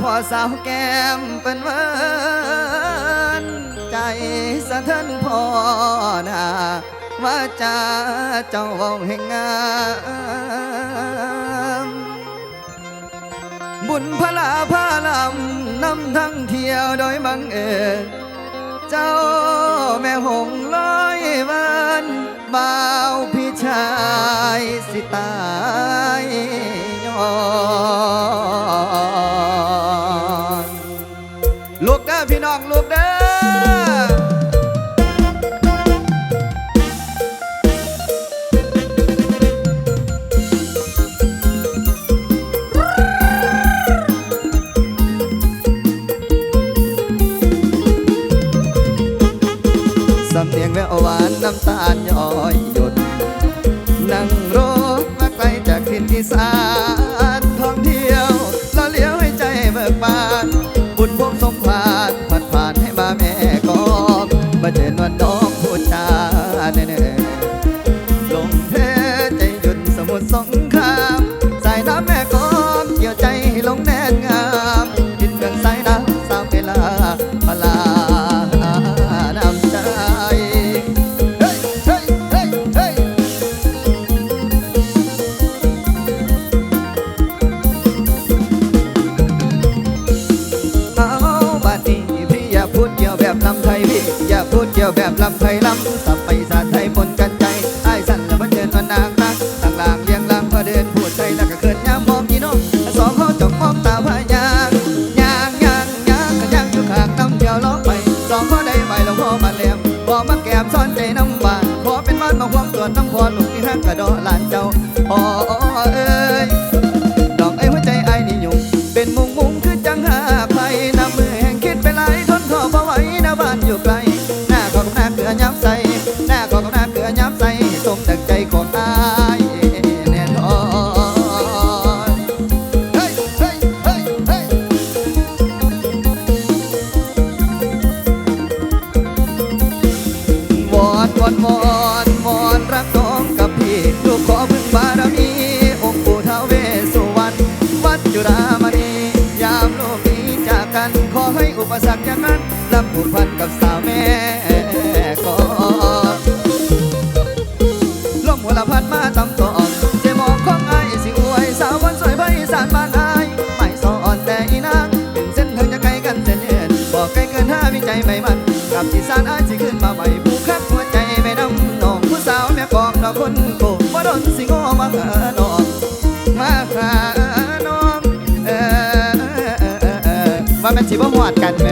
พ่อสาวแก้มเป็นเวินใจสะเทือนพ่อนาว่าจะเจ้าเว้าแห่งงามบุญพลาพาลำนำทั้งเที่ยวโดยบังเอิญเจ้าแม่หงลอยวันบ่าวพี่ชายสิตายยอ พี่น้องลูก ส่วนน้ำพรลูกที่ห้างกระดอหลานเจ้าพ่อเอ้ย อุปสรรคอย่างนั้นรับผูกพันกับสาวแม่ก่อนลมหัวละพัดมาตำตอเจมองของไอ้ายสิอวยสาววันสวยใบสานบ้านอายไม่สอนแต่อีนางถึงเส้นทางจะไกลกันเส้นเยืนบอกไกลเกินห้าวิจัยไม่มันกับที่สานอายสิขึ้นมาใหม่ผู้คักหัวใจไม่นำน้องผู้สาวแม่กองดอกคนโกบ่โดนสิงอมาหาน้อง สิบ่หวดกันไหม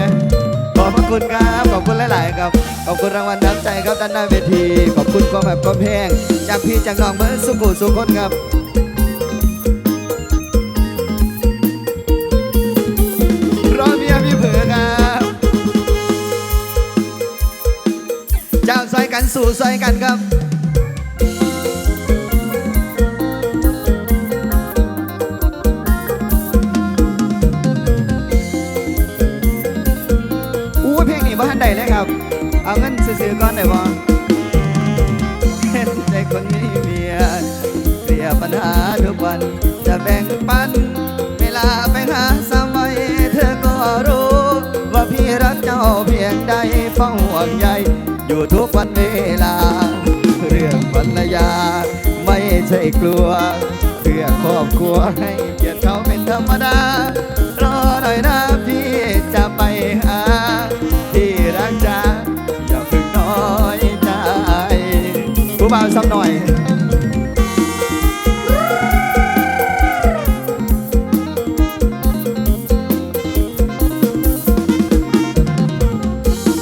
ขอบพระคุณครับ ขอบคุณหลาย ๆ ครับ ขอบคุณรางวัลน้ำใจครับด้านหน้าเวที ขอบคุณความแบบความแพงจากพี่จากน้องเบิร์สุกุสุคนครับรอเมียมีเผือครับ เจ้าซอยกันสู่ซอยกันครับ นี้บ้านใดเลยครับ เอาเงินซื้อๆก่อนได้บ่เห็นใจคนมีเมียเคลียร์ปัญหาทุกวันจะแบ่งปัน เวลาไปหาสามัยเธอก็รู้ ว่าพี่รักเจ้าเพียงใดเฝ้าห่วงใยอยู่ทุกวันเวลา เรื่องภรรยา ไม่ใช่กลัว เพื่อครอบครัวให้เกียรติเขาเป็นธรรมดา ผู้บ่าวสักหน่อย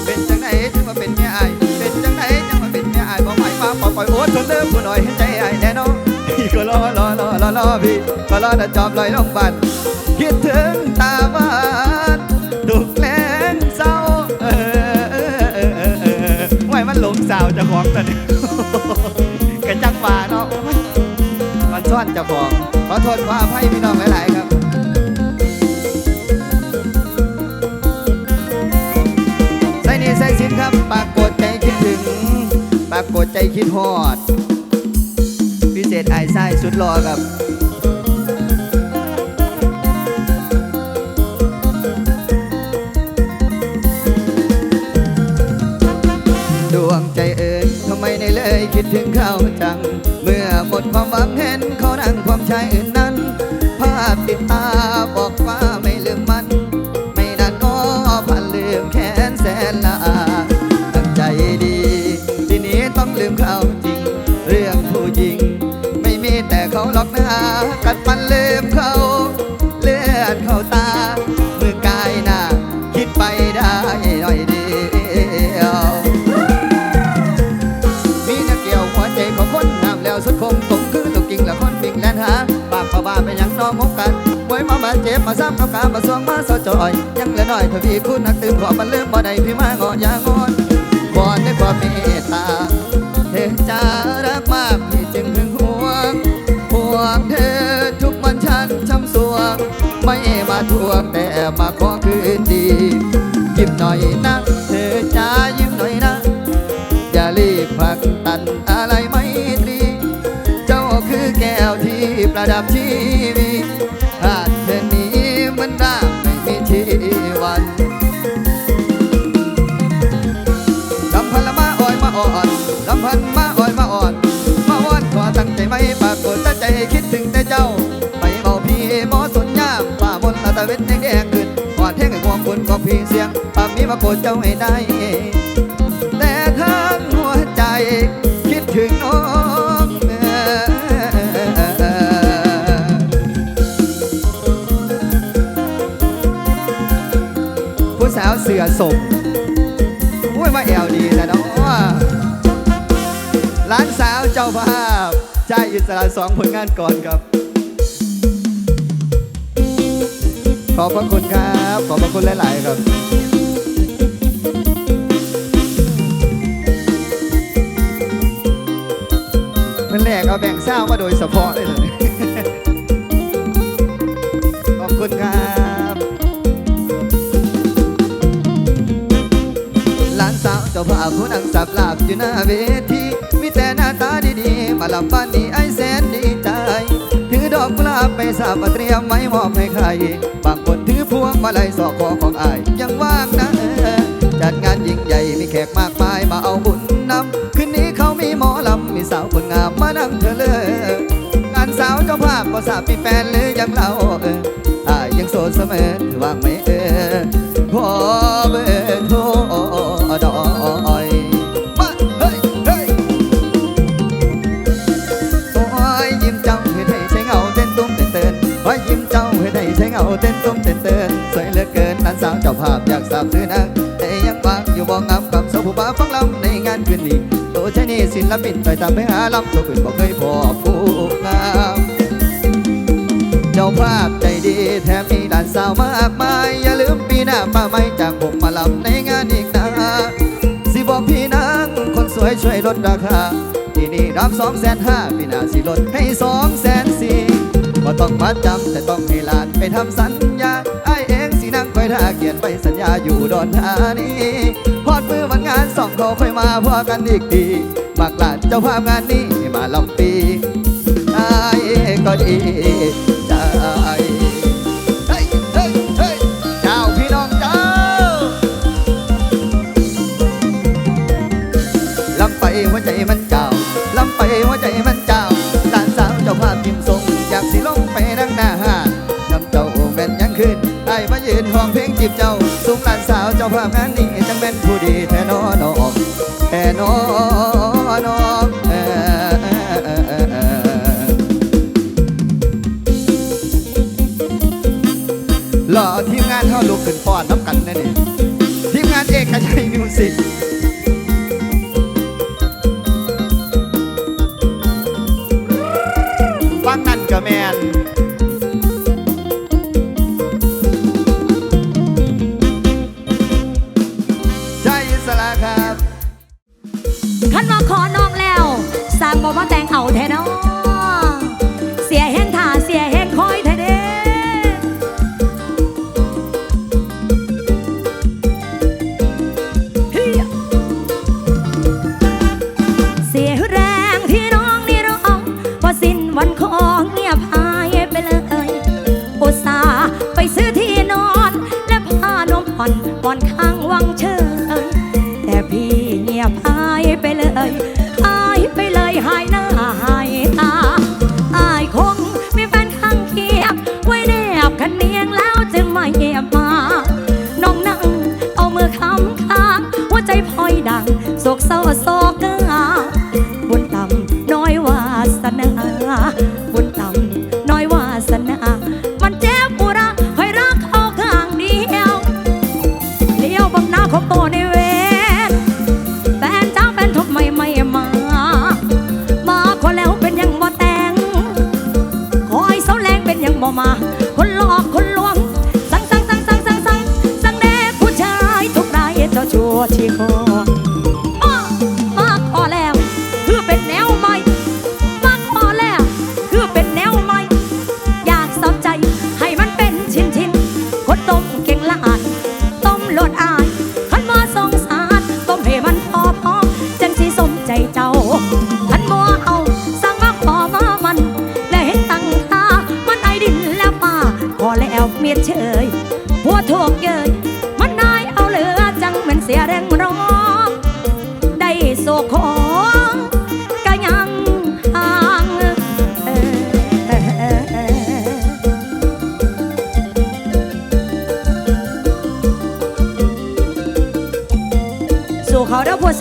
เป็นจังไหนจังมาเป็นเมียอเป็นจังไหนจังมาเป็นเมียอบอกหมายมาปล่อยปล่อยโอ้ทนเดิมผู้หน่อยให้ใจอแน่นอนพี่ก็รอรอรอรอรอพี่ก็รอต่จอบลอยลงบันคิดถึงตาหวานดุกแลงเศร้าเออเออเออเออไว้มันหลงสาวจะของแต่นี่ กระจังป่าเนาะมันซ่อนเจ้าของขอโทษขออภัยพี่น้องหลาย ๆ ครับใส่นี่ใส่สินครับ ปากกดใจคิดถึง ปากกดใจคิดฮอด พิเศษไอ้ไส้สุดรอครับ เลยคิดถึงเขาจัง เมื่อหมดความหวังเห็นเขานั่งความใจ มาเจ็บมาซ้ำกับกามาสวงมาเศร้าจอย ยังเหลือน้อยทวีคุณนักตื่นขอบันเริ่มบ่ได้พี่มางอยางอนวอนด้วยความเมตตาเธอจะรักมากพี่จึงหึงหวงห่วงเธอทุกวันฉันช้ำสวง ไม่มาทวงแต่มาขอคืนดียิ้มหน่อยนะเธอจ้ายิ้มหน่อยนะอย่ารีบผักตันอะไรไม่ตรี เจ้าคือแก้วที่ประดับชี ปราใจคิดถึงแต่เจ้า ไปเมาพี่หมอสนยามป่ามนต์ละตาเวนแดงแดงขึ้นกอดเท่งให้ห่วงคุณก็พี่เสียงปากมีมาโกรธเจ้าให้ได้ ชารสองผลงานก่อนครับ ขอบพระคุณครับ ขอบพระคุณหลาย ๆ ครับมันแรกเอาแบ่งเศร้ามาโดยเฉพาะเลยเลยขอบคุณครับหลานสาวเจ้าภาพผู้นั่งสับหลาบอยู่หน้าเวที ตาดีๆ มาลำบ้านนี้ไอ้แสนดีใจ ถือดอกกุหลาบไปสาบเตรียมไว้มอบให้ใคร บางคนถือพวงมาลัยสอกคอของอายยังว่างนะ จัดงานยิ่งใหญ่มีแขกมากมายมาเอาบุญนำคืนนี้เขามีหมอลำมีสาวคนงามมานั่งเธอเลยงานสาวเจ้าภาพก็ทราบมีแฟนหรือยังเล่าเอออายยังโสดเสมอถือว่างไหมเออขอเบอ ช่นี่ศิลปินไปตามไปหาลำตัวขึ้นบ่เคยพอผู้งามเจ้าภาพใจดีแถมมีด่านสาวมากมาย อย่าลืมปีหน้าป้าไม่จากผมมาลำในงานอีกนะสิบอกพี่นางคนสวยช่วยลดราคาที่นี่รับสองแสนห้าปีหน้าสิลดให้สองแสนสี่ก็ต้องมาจำแต่ต้องให้หลานไปทำสัญญา นั่งคอยท่าเขียนไปสัญญาอยู่ดอนธานีพอดมือวันงานสองเขาค่อยมาพอกันอีกทีมากลาดเจ้าภาพงานนี้มาลำปีไอ้ก็ดี อ้มายืนห้องเพลงจีบเจ้าสูงหลานสาวเจ้าภาพงานนี้จังเป็นผู้ดีแท้นอนอแท้นอนอเออเออเออเออเออหล่อทีมงานเข้าลุกขึ้นป้อนน้ำกันนั่นี่ทีมงานเอกชัยมิวสิกฟังนั่นก็แมน เอาแท้เนอเ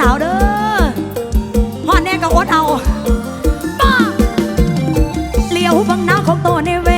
าวเด้อพ่อแน่ก็อดเอาป้าเลี้ยวบังน้าของโตในเว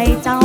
制造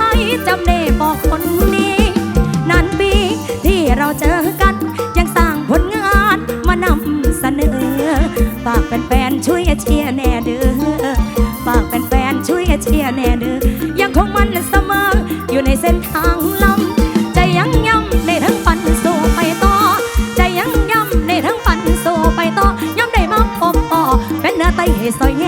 ให้จำได้บอกคนนี้นานปีที่เราเจอกัน ยังสร้างผลงานมานำเสนอฝากแฟนๆช่วยเชียร์แน่เด้อฝากแฟนๆช่วยเชียร์แน่เด้อยังคงมันเสมออยู่ในเส้นทางลำใจยังย่ำในทั้งฝันสู่ไปต่อ ใจยังย่ำในทั้งฝันสู่ไปต่อย่ำได้มาพบปอเป็นหน้าไตให้ซอยแง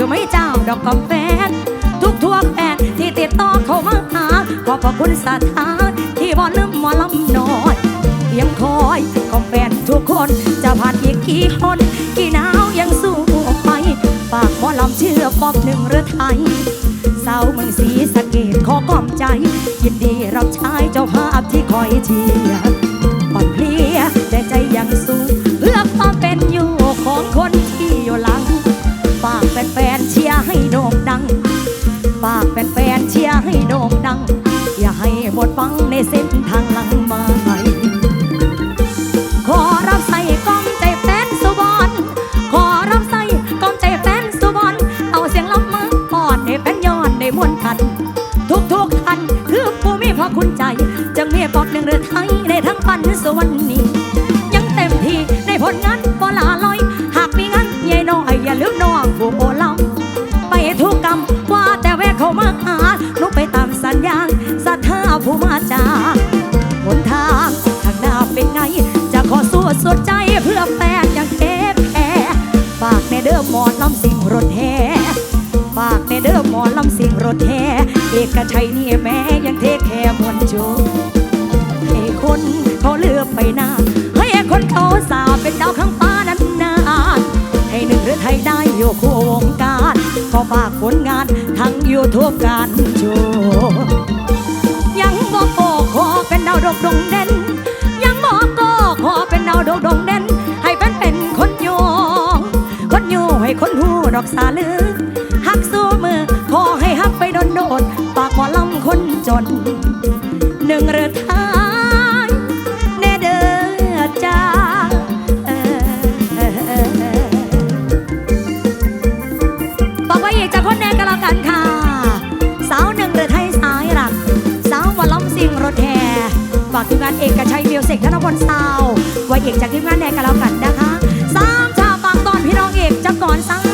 ถือไม่เจ้าดอกกาแฟทุกทั่วแฟดที่ติดต่อเข้ามาหาขอบพระคุณสถาที่บ่ลืมหมอลำนอยเพียงคอยกาแฟทุกคนจะผ่านอีกกี่คนกี่หนาวยังสู้ไปปากหมอลำเชื่อปอบหนึ่งหรือไทยเศร้าเมืองสีสะเกดขอกล่อมใจ ยินดีรับใช้เจ้าภาพที่คอยเชียร์ โด่งดัง ฝากแฟนๆเชียร์ให้โด่งดัง อย่าให้หมดฟังในเส้นทางหลังมาใหม่ขอรับใส่ก้องใจแฟนสุบอนขอรับใส่ก้องใจแฟนสุบอนเอาเสียงล้ำมือปอดให้แฟนย้อนในมวนกัน ทุกๆท่านคือผู้มีพระคุณใจจะงมีปอบหนึ่งเรือไทยในทั้งปันสวรรค์นี้ หนทางข้างหน้าเป็นไง จะขอสู้สุดใจเพื่อแฟนอย่างเทพแอฝากในเด้อหมอนลำสิงรถแห่ฝากในเด้อหมอนลำสิงรถแห่เอกชัยนี่แม่ยังเทแค่มวลโจให้คนเขาเลือกไปหน้าให้คนเขาสาเป็นดาวข้างฟ้านั้นนานให้หนึ่งหรือไทยได้อยู่คู่วงการก็ฝากผลงานทั้งยูทูบการโชว์ ดาวดกดงเด่นยังบอกโกขอเป็นดาวดกดงเด่นให้เป็นเป็นคนโยงคนโยให้คนหูดอกสาลือหักสู้มือขอให้หักไปโดนโดดปากหมอลำคนจน หนึ่งเรือทาากทีมงานเอกชัยมิวสิกธนพลซาวด์ไว้อีกจากทีมงานแน่ก็แล้วกันนะคะสามชาฝากตอนพี่น้องเอกจะก่อนสา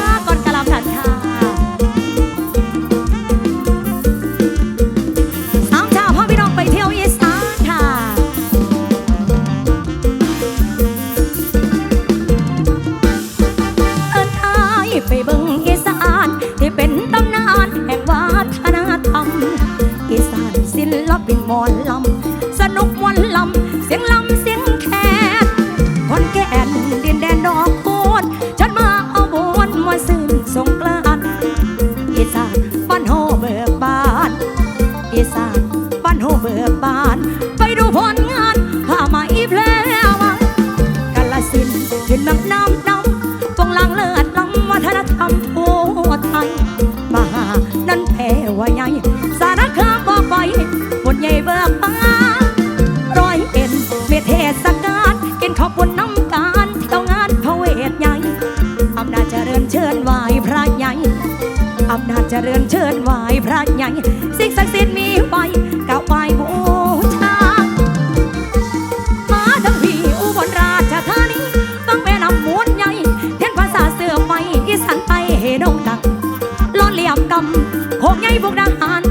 วใหญ่ สารคามบอกไปวดใหญ่เบิกบานร้อยเอ็ดเมเทศกาลกินข้าวปุ้นน้ำการเต้างานพระเวทใหญ่อำนาจเจริญเชิญไหวพระใหญ่อำนาจเจริญเชิญไหวพระใหญ่ำโคกใหญ่บุกดังหาน